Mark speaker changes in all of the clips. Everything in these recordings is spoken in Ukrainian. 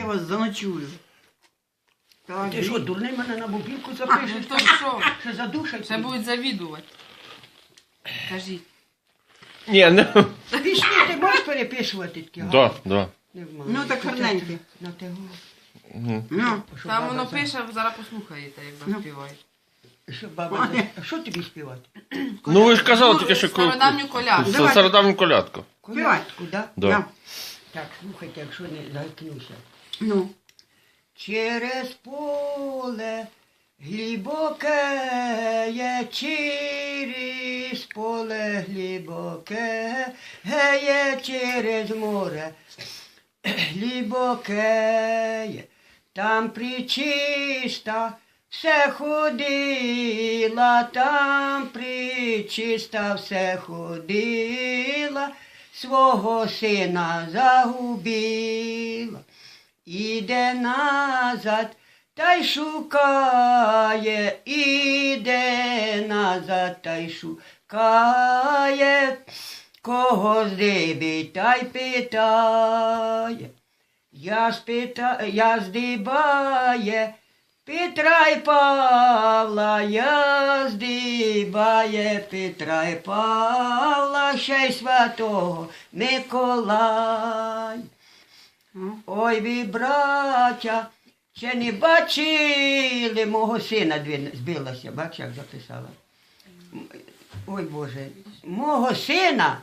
Speaker 1: я вас заночую. Так,
Speaker 2: Ти що, дурний мене на мобілку
Speaker 3: Ну
Speaker 2: запишеш?
Speaker 3: то що?
Speaker 2: Ще задушать?
Speaker 3: Ще будуть завідувати. Кажіть.
Speaker 4: Ні, не.
Speaker 2: Пісні ти можеш переписувати такі?
Speaker 4: Да, да.
Speaker 1: Ну, так гарненькі.
Speaker 2: На того.
Speaker 4: Мгм.
Speaker 1: Ну,
Speaker 2: Що
Speaker 3: Там
Speaker 2: баба
Speaker 3: воно
Speaker 2: за-
Speaker 3: пише, зараз послухаєте, як
Speaker 1: Ну.
Speaker 3: заспіває.
Speaker 2: Що баба за- А що тобі співати?
Speaker 4: Ну ви ж казали тільки, що
Speaker 3: Стародавню колядку.
Speaker 4: Це стародавню колядку.
Speaker 2: Колядку, да?
Speaker 4: Да.
Speaker 2: Так, слухайте, якщо не заткнуся.
Speaker 1: Ну,
Speaker 2: Через поле глибоке, є, через поле глибоке, є, через море глибоке, є. там причиста все ходила, там причиста все ходила, свого сина загубила. Іде назад, та й шукає, іде назад, та й шукає, кого здибить, та й питає. Я спита, я здибає, Петра й Павла, я здибає Петра й Павла, ще й святого Миколая. Ой, ви, браття, ще не бачили мого сина дві- збилася, бач, як записала. Ой Боже, мого сина,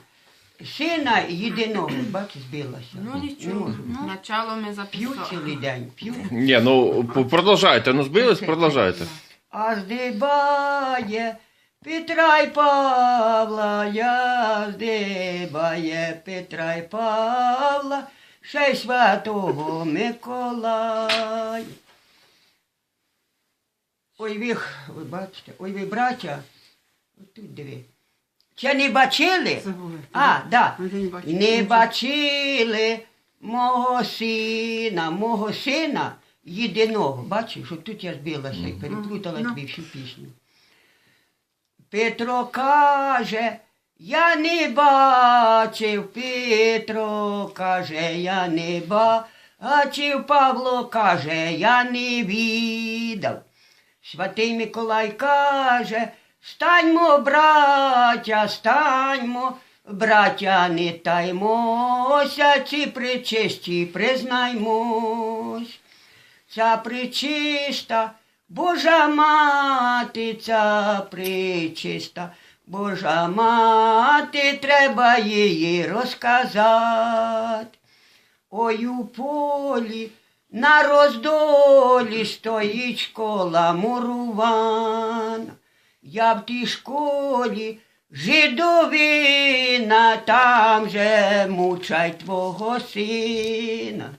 Speaker 2: сина єдиного, бач, збилася.
Speaker 3: Ну нічого.
Speaker 2: можу.
Speaker 3: Начало ми
Speaker 2: П'ю
Speaker 3: записали.
Speaker 2: цілий день, п'ю.
Speaker 4: Ні, ну п- продовжайте. Ну збились, продовжайте.
Speaker 2: А здибає Петра й Павла, я здибає Петра й Павла, ще й святого Миколая. Ой ви, ви бачите, ой ви, браття, тут диви. Чи не бачили?
Speaker 1: забули.
Speaker 2: А, да.
Speaker 1: Не
Speaker 2: бачили мого сина, мого сина єдиного. Бачиш, що тут я збилася і переплутала
Speaker 1: Ну.
Speaker 2: тобі всю пісню. Петро каже, я не бачив, Петро каже, я не бачив, Павло каже, я не відав. Святий Миколай каже, станьмо, браття, станьмо, браття, не таймося, ці причисті признаймось. Ця причиста, Божа мати, ця причиста, Божа мати, треба її розказати. Ой у полі на роздолі стоїть школа мурувана. Я в тій школі жидовина, там же мучай твого сина.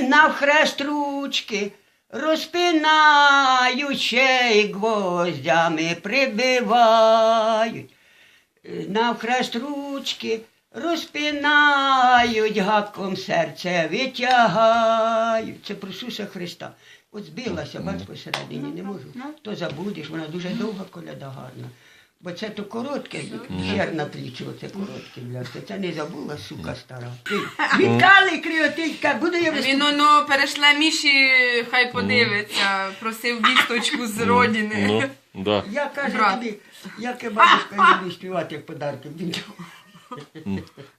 Speaker 2: Навхрест ручки розпинають, ще й гвоздями прибивають. Навхрест ручки розпинають, гаком серце витягають. Це про Суса Христа. От збилася, бач, посередині, не можу. То забудеш, вона дуже довга коляда гарна. Бо це то коротке, хер на плечо, це коротке, бляшка. Це не забула, сука стара. Віталій Криотилька, буду я
Speaker 3: Він
Speaker 2: виступати.
Speaker 3: воно перейшла Міші, хай подивиться, просив вісточку з родини.
Speaker 4: Ну, да.
Speaker 2: Я кажу
Speaker 3: Брат.
Speaker 2: тобі, як і бабушка люблю співати як подарки.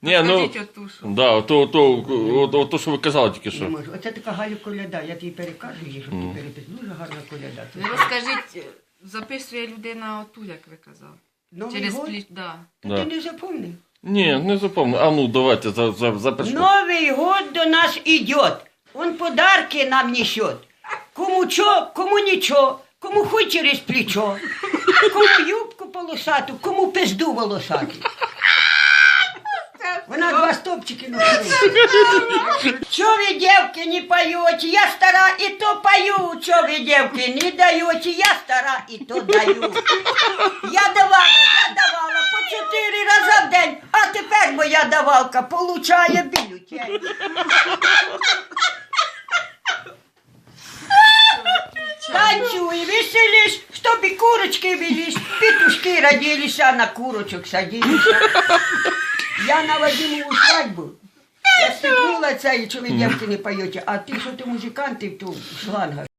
Speaker 4: Ні, ну.
Speaker 3: Покажіть.
Speaker 4: Да, то, то, то, то, що ви казали тільки
Speaker 2: Не
Speaker 4: що.
Speaker 2: Оце така Галю коляда, я тобі перекажу її, щоб ти перепис. Дуже гарна коляда. Це
Speaker 3: розкажіть, записує людина оту, як ви казали.
Speaker 2: Новий
Speaker 3: Через
Speaker 2: год?
Speaker 3: пліч, да.
Speaker 2: Та
Speaker 4: Да.
Speaker 2: Ти не запомнив.
Speaker 4: Ні, не запомнив. А ну давайте за, за, запишемо.
Speaker 2: Новый год до нас идет. Он подарки нам несет. Кому чё, кому ничего, кому хоть через плечо, кому юбку полосату, кому пизду волосату. Вона два стопчики на Чё вы, девки, не поете? Я стара и то пою. Чё вы, девки, не даете? Я стара и то даю. Я давала, я давала по чотири рази в день, а тепер моя давалка получає бюлетень. Танцуй, веселись, чтоб и курочки велись, петушки родились, а на курочек садились. Я на Вадимову свадьбу. Я стекло це, і ви не поєте, а ти що ти музиканти в ту шланга.